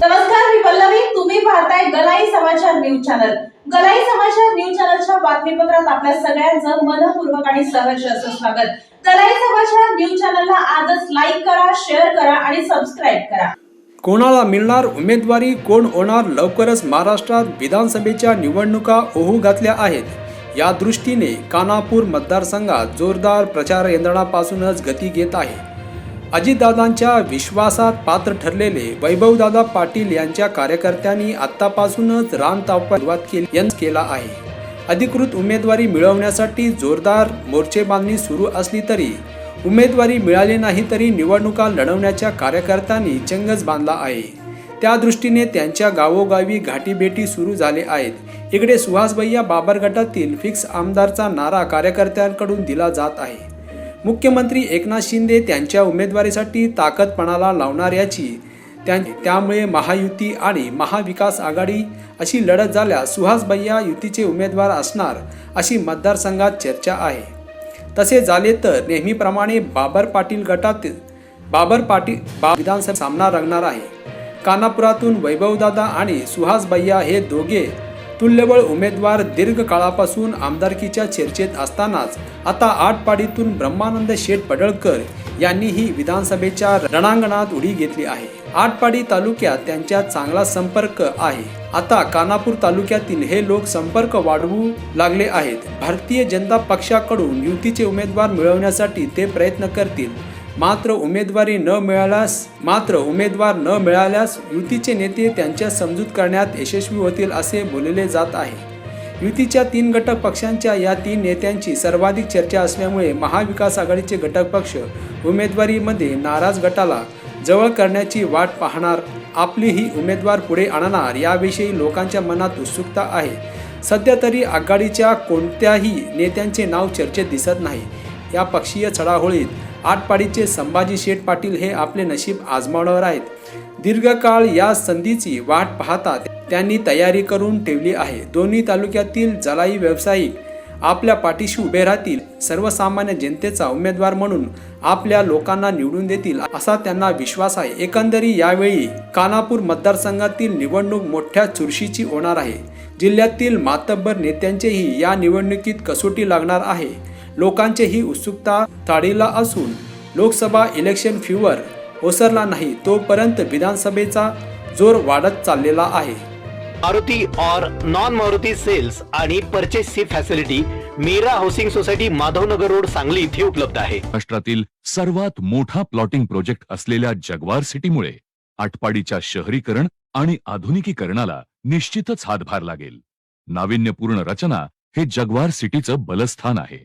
नमस्कार मी पल्लवी. तुम्ही पाहताय गलाई समाचार न्यूज चॅनल. गलाई समाचार न्यूज चॅनलच्या बातमीपत्रात आपल्या सगळ्यांचं मनपूर्वक आणि सहर्ष असं स्वागत. गलाई समाचार न्यूज चॅनलला आजच लाईक करा शेअर करा आणि सबस्क्राईब करा. कोणाला मिळणार उमेदवारी? कोण होणार लवकरच महाराष्ट्रात? विधानसभेच्या निवडणुका ओहू घातल्या आहेत. या दृष्टीने कानापूर मतदारसंघात जोरदार प्रचार यंत्रणापासूनच गती घेत आहे. अजितदादांच्या विश्वासात पात्र ठरलेले वैभवदादा पाटील यांच्या कार्यकर्त्यांनी आत्तापासूनच रान तापा सुरुवात केला आहे. अधिकृत उमेदवारी मिळवण्यासाठी जोरदार मोर्चे बांधणी सुरू असली तरी उमेदवारी मिळाली नाही तरी निवडणुका लढवण्याच्या कार्यकर्त्यांनी चंगच बांधला आहे. त्या दृष्टीने त्यांच्या गावोगावी घाटीबेटी सुरू झाले आहेत. इकडे सुहासभैया बाबर गटातील फिक्स आमदारचा नारा कार्यकर्त्यांकडून दिला जात आहे. मुख्यमंत्री एकनाथ शिंदे त्यांच्या उमेदवारीसाठी ताकदपणाला लावणाऱ्याची त्या त्यामुळे महायुती आणि महाविकास आघाडी अशी लढत झाल्यास सुहासभैया युतीचे उमेदवार असणार अशी मतदारसंघात चर्चा आहे. तसे झाले तर नेहमीप्रमाणे बाबर पाटील गटात बाबर पाटील बा विधानसभा सामना रंगणार आहे. कानापुरातून वैभवदादा आणि सुहास भैया हे दोघे तुल्यबळ उमेदवार दीर्घ काळापासून आमदारकीच्या चर्चेत असतानाच आता आटपाडीतून ब्रह्मानंद शेठ पडळकर यांनीही विधानसभेच्या रणांगणात उडी घेतली आहे. आटपाडी तालुक्यात त्यांच्या चांगला संपर्क आहे. आता कानापूर तालुक्यातील हे लोक संपर्क वाढवू लागले आहेत. भारतीय जनता पक्षाकडून युतीचे उमेदवार मिळवण्यासाठी ते प्रयत्न करतील. मात्र उमेदवारी न मिळाल्यास मात्र उमेदवार न मिळाल्यास युतीचे नेते त्यांच्या समजूत करण्यात यशस्वी होतील असे बोलले जात आहे. युतीच्या तीन घटक पक्षांच्या या तीन नेत्यांची सर्वाधिक चर्चा असल्यामुळे महाविकास आघाडीचे घटक पक्ष उमेदवारीमध्ये नाराज गटाला जवळ करण्याची वाट पाहणार. आपली ही उमेदवार पुढे आणणार याविषयी लोकांच्या मनात उत्सुकता आहे. सध्या तरी आघाडीच्या कोणत्याही नेत्यांचे नाव चर्चेत दिसत नाही. या पक्षीय चढाओळीत आटपाडीचे संभाजी शेठ पाटील हे आपले नशीब आजमावणार आहेत. दीर्घकाळ या संधीची वाट पाहता त्यांनी तयारी करून ठेवली आहे. दोन्ही तालुक्यातील जलाई व्यावसायिक आपल्या पाठीशी उभे राहतील. सर्वसामान्य जनतेचा उमेदवार म्हणून आपल्या लोकांना निवडून देतील असा त्यांना विश्वास आहे. एकंदरी यावेळी कानापूर मतदारसंघातील निवडणूक मोठ्या चुरशीची होणार आहे. जिल्ह्यातील मातब्बर नेत्यांचेही या निवडणुकीत कसोटी लागणार आहे. लोकांची ही उत्सुकता ताडीला असून लोकसभा इलेक्शन फ्युवर ओसरला नाही तोपर्यंत विधानसभेचा जोर वाढत चाललेला आहे. मारुती और नॉन मारुती सेल्स आणि परचेसची facility Meera housing society Madhavnagar road Sangli इथे उपलब्ध आहे. महाराष्ट्रातील सर्वात मोठा प्लॉटिंग प्रोजेक्ट असलेल्या जगवार सिटीमुळे आटपाडीच्या शहरीकरण आणि आधुनिकीकरणाला निश्चितच हातभार लागेल. नाविन्यपूर्ण रचना हे जगवार सिटीचं बलस्थान आहे.